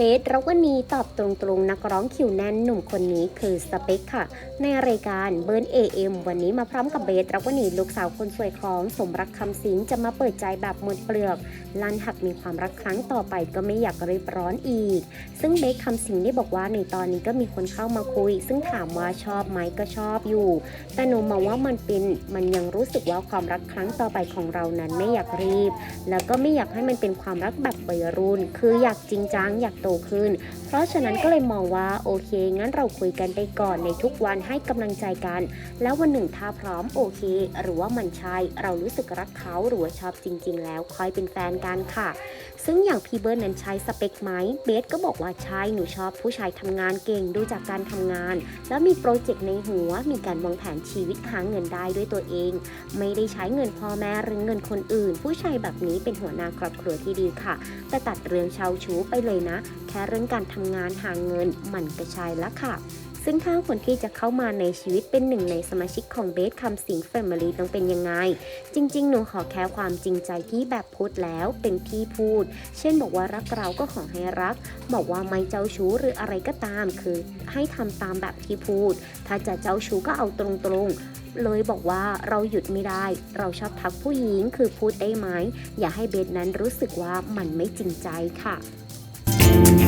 เบสรวนีตอบตรงๆ นักร้องคิวแน่นหนุ่มคนนี้คือสเปคค่ะ ในรายการเบิร์นเอ็มวันนี้มาพร้อมกับเบสรวนีลูกสาวคนสวยของสมรักคำสิงจะมาเปิดใจแบบหมดเปลือกลันหักมีความรักครั้งต่อไปก็ไม่อยากรีบร้อนอีก ซึ่งเบสคำสิงได้บอกว่าในตอนนี้ก็มีคนเข้ามาคุย ซึ่งถามว่าชอบไหมก็ชอบอยู่ แต่หนูมองว่ามันเป็นมันยังรู้สึกว่าความรักครั้งต่อไปของเรานั้นไม่อยากรีบ แล้วก็ไม่อยากให้มันเป็นความรักแบบวัยรุ่น คืออยากจริงจังอยากโตขึ้น เพราะฉะนั้นก็เลยมองว่าโอเค งั้นเราคุยกันไปก่อนในทุกวันให้กำลังใจกัน แล้ววันหนึ่งถ้าพร้อมโอเค หรือว่ามันใช่เรารู้สึกรักเขาหรือว่าชอบจริง ๆ แล้วค่อยเป็นแฟนกันค่ะ ซึ่งอย่างพี่เบิร์ดนั้นใช้สเปคไหมเบสก็บอกว่าใช่หนูชอบผู้ชายทำงานเก่งดูจากการทำงาน แล้วมีโปรเจกต์ในหัวมีการวางแผนชีวิตหาเงินได้ด้วยตัวเอง ไม่ได้ใช้เงินพ่อแม่หรือเงินคนอื่น ผู้ชายแบบนี้เป็นหัวหน้าครอบครัวที่ดีค่ะแต่ตัดเรื่องเชาวชู้ไปเลยนะแค่เรื่องการทำงานหาเงินมันก็ใช่ละค่ะ ซึ่งถ้าคนที่จะเข้ามาในชีวิตเป็นหนึ่งในสมาชิกของเบสคำสิงแฟมิลี่ต้องเป็นยังไง จริง ๆ หนูขอแค่ความจริงใจที่แบบพูดแล้วเป็นที่พูด เช่นบอกว่ารักเราก็ขอให้รัก บอกว่าไม่เจ้าชู้หรืออะไรก็ตามคือ ให้ทำตามแบบที่พูด ถ้าจะเจ้าชู้ก็เอาตรงๆเลยบอกว่าเราหยุดไม่ได้ เราชอบทักผู้หญิงคือพูดได้ไหม อย่าให้เบสนั้นรู้สึกว่ามันไม่จริงใจค่ะ Bye.